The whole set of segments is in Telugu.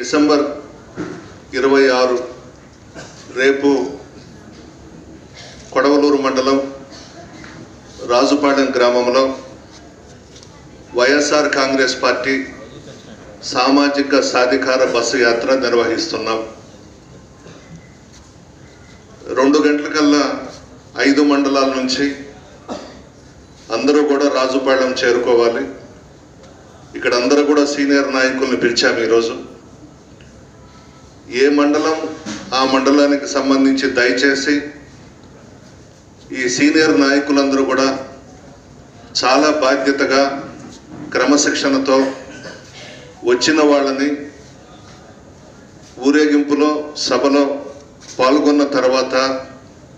డిసెంబర్ ఇరవై ఆరు రేపు కొడవలూరు మండలం రాజుపాలెం గ్రామంలో వైఎస్ఆర్ కాంగ్రెస్ పార్టీ సామాజిక సాధికార బస్సు యాత్ర నిర్వహిస్తున్నాం. రెండు గంటలకల్లా ఐదు మండలాల నుంచి అందరూ కూడా రాజుపాళెం చేరుకోవాలి. ఇక్కడ అందరూ కూడా సీనియర్ నాయకుల్ని పిలిచాము ఈరోజు. ఏ మండలం ఆ మండలానికి సంబంధించి దయచేసి ఈ సీనియర్ నాయకులందరూ కూడా చాలా బాధ్యతగా క్రమశిక్షణతో వచ్చిన వాళ్ళని ఊరేగింపులో సభలో పాల్గొన్న తర్వాత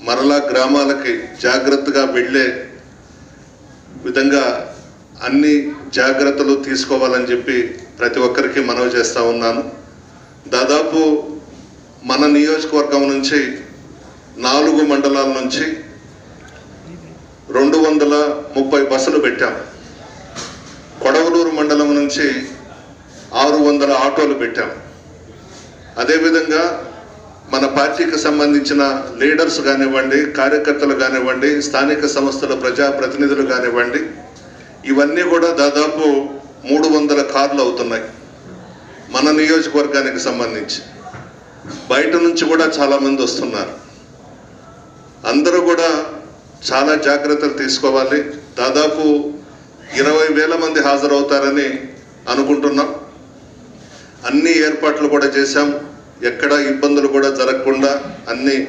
మరలా గ్రామాలకి జాగ్రత్తగా వెళ్ళే విధంగా అన్ని జాగ్రత్తలు తీసుకోవాలని చెప్పి ప్రతి ఒక్కరికి మనవి చేస్తూ ఉన్నాను. దాదాపు మన నియోజకవర్గం నుంచి నాలుగు మండలాల నుంచి రెండు వందల ముప్పై బస్సులు పెట్టాం. కొడవలూరు మండలం నుంచి ఆరు వందల ఆటోలు పెట్టాం. అదేవిధంగా మన పార్టీకి సంబంధించిన లీడర్స్ కానివ్వండి కార్యకర్తలు కానివ్వండి స్థానిక సంస్థల ప్రజాప్రతినిధులు కానివ్వండి ఇవన్నీ కూడా దాదాపు మూడు వందల కార్లు అవుతున్నాయి. మన నియోజకవర్గానికి సంబంధించి. బయట నుంచి కూడా చాలామంది వస్తున్నారు. అందరూ కూడా చాలా జాగ్రత్తలు తీసుకోవాలి. దాదాపు ఇరవై వేల మంది హాజరవుతారని అనుకుంటున్నాం. అన్ని ఏర్పాట్లు కూడా చేశాం. ఎక్కడ ఇబ్బందులు కూడా జరగకుండా అన్ని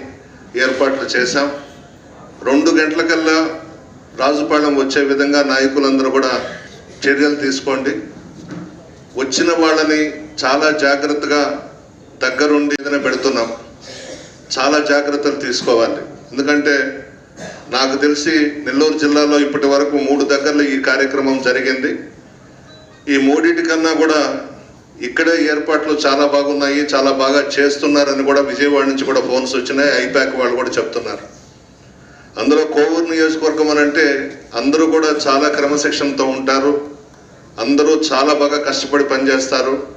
ఏర్పాట్లు చేశాం. రెండు గంటలకల్లా రాజుపాళెం వచ్చే విధంగా నాయకులందరూ కూడా చర్యలు తీసుకోండి. వచ్చిన వాళ్ళని చాలా జాగ్రత్తగా దగ్గరుండి ఏదైనా పెడుతున్నాం. చాలా జాగ్రత్తలు తీసుకోవాలి. ఎందుకంటే నాకు తెలిసి నెల్లూరు జిల్లాలో ఇప్పటి వరకు మూడు దగ్గరలో ఈ కార్యక్రమం జరిగింది. ఈ మూడింటి కన్నా కూడా ఇక్కడే ఏర్పాట్లు చాలా బాగున్నాయి చాలా బాగా చేస్తున్నారని కూడా విజయవాడ నుంచి కూడా ఫోన్స్ వచ్చినాయి ఐపాక్ వాళ్ళు కూడా చెప్తున్నారు. అందులో కోవూరు నియోజకవర్గం అని అంటే అందరూ కూడా చాలా క్రమశిక్షణతో ఉంటారు. అందరూ చాలా బాగా కష్టపడి పనిచేస్తారు.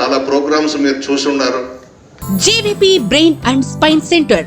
చాలా ప్రోగ్రామ్స్ మీరు చూసి ఉన్నారు. GVP brain and spine centre.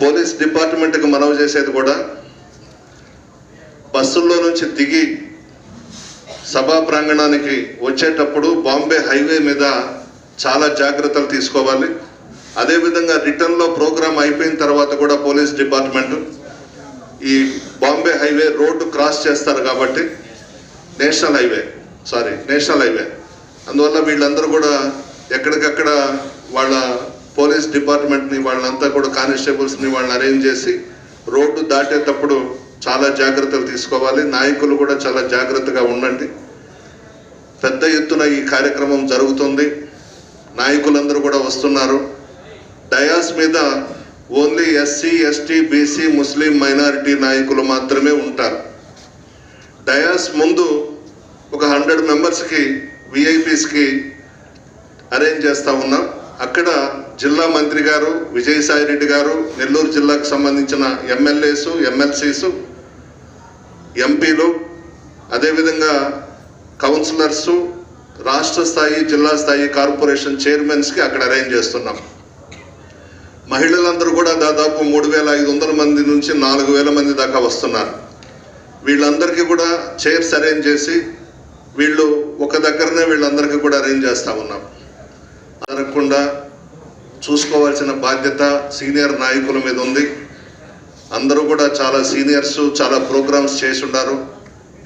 Police డిపార్ట్మెంట్కి మనవి చేసేది కూడా బస్సుల్లో నుంచి దిగి సభా ప్రాంగణానికి వచ్చేటప్పుడు బాంబే హైవే మీద చాలా జాగ్రత్తలు తీసుకోవాలి. అదేవిధంగా రిటర్న్లో ప్రోగ్రామ్ అయిపోయిన తర్వాత కూడా పోలీస్ డిపార్ట్మెంట్ ఈ బాంబే హైవే రోడ్డు క్రాస్ చేస్తారు కాబట్టి national highway sorry national highway. అందువల్ల వీళ్ళందరూ కూడా ఎక్కడికక్కడ పోలీస్ డిపార్ట్మెంట్ని వాళ్ళంతా కూడా కానిస్టేబుల్స్ని వాళ్ళని అరేంజ్ చేసి రోడ్డు దాటేటప్పుడు చాలా జాగ్రత్తలు తీసుకోవాలి. నాయకులు కూడా చాలా జాగ్రత్తగా ఉండండి. పెద్ద ఎత్తున ఈ కార్యక్రమం జరుగుతుంది. నాయకులందరూ కూడా వస్తున్నారు. డయాస్ మీద only SC ST BC Muslim minority నాయకులు మాత్రమే ఉంటారు. డయాస్ ముందు ఒక హండ్రెడ్ మెంబర్స్కి విఐపీస్కి అరేంజ్ చేస్తూ ఉన్నాం. అక్కడ జిల్లా మంత్రి గారు విజయసాయి రెడ్డి గారు నెల్లూరు జిల్లాకు సంబంధించిన ఎమ్మెల్యేస్ ఎమ్మెల్సీస్ ఎంపీలు అదేవిధంగా కౌన్సిలర్స్ రాష్ట్ర స్థాయి జిల్లా స్థాయి కార్పొరేషన్ చైర్మన్స్కి అక్కడ అరేంజ్ చేస్తున్నాం. మహిళలందరూ కూడా దాదాపు మూడు వేల ఐదు వందల మంది నుంచి నాలుగు వేల మంది దాకా వస్తున్నారు. వీళ్ళందరికీ కూడా చైర్స్ అరేంజ్ చేసి వీళ్ళు ఒక దగ్గరనే వీళ్ళందరికీ కూడా అరేంజ్ చేస్తూ ఉన్నాం. జరగకుండా చూసుకోవాల్సిన బాధ్యత సీనియర్ నాయకుల మీద ఉంది. అందరూ కూడా చాలా సీనియర్స్ చాలా ప్రోగ్రామ్స్ చేసి ఉన్నారు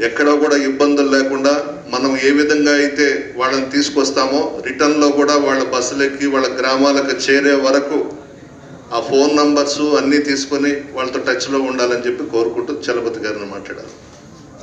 ఎక్కడ కూడా ఇబ్బందులు లేకుండా మనం ఏ విధంగా అయితే వాళ్ళని తీసుకొస్తామో రిటర్న్లో కూడా వాళ్ళ బస్సులెక్కి వాళ్ళ గ్రామాలకు చేరే వరకు ఆ ఫోన్ నంబర్స్ అన్నీ తీసుకొని వాళ్ళతో టచ్లో ఉండాలని చెప్పి కోరుకుంటూ చలపతి గారిని మాట్లాడారు